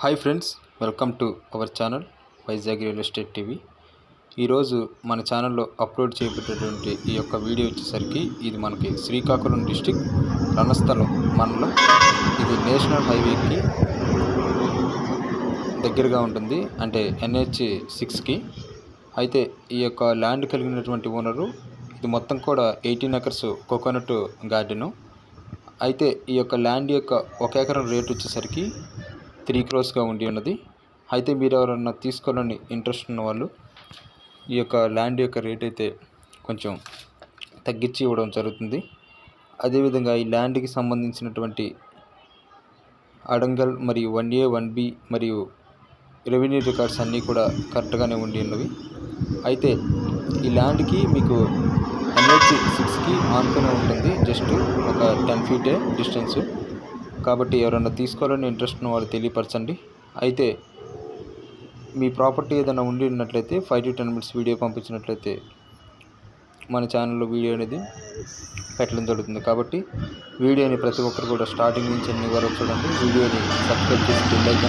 Hi friends welcome to our channel Vizag real estate TV. ఈరోజు మన ఛానల్లో upload చేయబడేటువంటి ఈ యొక్క వీడియో వచ్చేసరికి ఇది మనకి శ్రీకాకుళం డిస్టిక్ రణస్థలం మండలం. ఇది నేషనల్ హైవేకి దగ్గరగా ఉంటుంది అంటే ఎన్హెచ్ సిక్స్కి. అయితే ఈ యొక్క ల్యాండ్ కలిగినటువంటి ఓనరు ఇది మొత్తం కూడా ఎయిటీన్ ఎకర్స్ కోకోనట్ గార్డెను. అయితే ఈ యొక్క ల్యాండ్ యొక్క ఒక ఎకరం రేట్ వచ్చేసరికి త్రీ క్రోస్గా ఉండి ఉన్నది. అయితే మీరు ఎవరన్నా తీసుకోవాలని ఇంట్రెస్ట్ ఉన్న వాళ్ళు ఈ యొక్క ల్యాండ్ యొక్క రేట్ అయితే కొంచెం తగ్గించి ఇవ్వడం జరుగుతుంది. అదేవిధంగా ఈ ల్యాండ్కి సంబంధించినటువంటి అడంగల్ మరియు వన్ ఏ వన్ బి మరియు రెవెన్యూ రికార్డ్స్ అన్నీ కూడా కరెక్ట్గానే ఉండి ఉన్నవి. అయితే ఈ ల్యాండ్కి మీకు ఎన్హెచ్ సిక్స్కి ఆనుకునే ఉంటుంది. జస్ట్ ఒక టెన్ ఫీటే డిస్టెన్స్. కాబట్టి ఎవరైనా తీసుకోవాలని ఇంట్రెస్ట్ ఉన్న వారు తెలియపరచండి. అయితే మీ ప్రాపర్టీ ఏదైనా ఉండి ఉన్నట్లయితే five to ten minutes video పంపించినట్లయితే మన ఛానల్లో వీడియో అనేది పెట్టడం జరుగుతుంది. కాబట్టి వీడియోని ప్రతి ఒక్కరు కూడా స్టార్టింగ్ నుంచి అన్ని వరకు చూడండి వీడియోని సబ్స్క్రైబ్ చేసి లైక్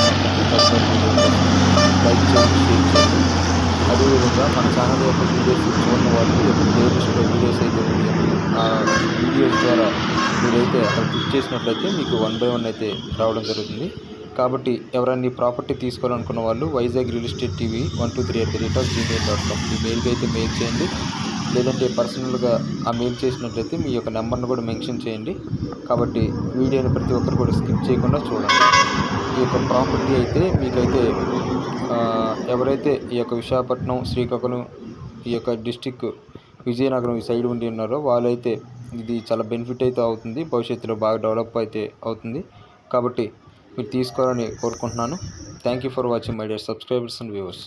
లైక్ చేయండి షేర్ చేయండి. అదేవిధంగా మన ఛానల్ యొక్క వీడియోస్ చూడని వాళ్ళు యొక్క ప్లేలిస్ట్లో వీడియోస్ అయితే ఆ వీడియోస్ ద్వారా మీరైతే అక్కడ క్లిక్ చేసినట్లయితే మీకు వన్ బై వన్ అయితే రావడం జరుగుతుంది. కాబట్టి ఎవరైనా ప్రాపర్టీ తీసుకోవాలనుకున్న వాళ్ళు Vizag real estate TV one two three at the rate of Gmail dot com ఈ మెయిల్కి అయితే మెయిల్ చేయండి. లేదంటే పర్సనల్గా ఆ మెయిల్ చేసినట్లయితే మీ యొక్క నెంబర్ను కూడా మెన్షన్ చేయండి. కాబట్టి వీడియోని ప్రతి ఒక్కరు కూడా స్కిప్ చేయకుండా చూడండి. ఈ యొక్క ప్రాపర్టీ అయితే మీకైతే ఎవరైతే ఈ యొక్క విశాఖపట్నం శ్రీకాకుళం ఈ యొక్క డిస్టిక్ విజయనగరం ఈ సైడ్ ఉండి ఉన్నారో వాళ్ళైతే ఇది చాలా బెనిఫిట్ అయితే అవుతుంది. భవిష్యత్తులో బాగా డెవలప్ అయితే అవుతుంది. కాబట్టి మీరు తీసుకోవాలని కోరుకుంటున్నాను. Thank you for watching my dear subscribers and viewers.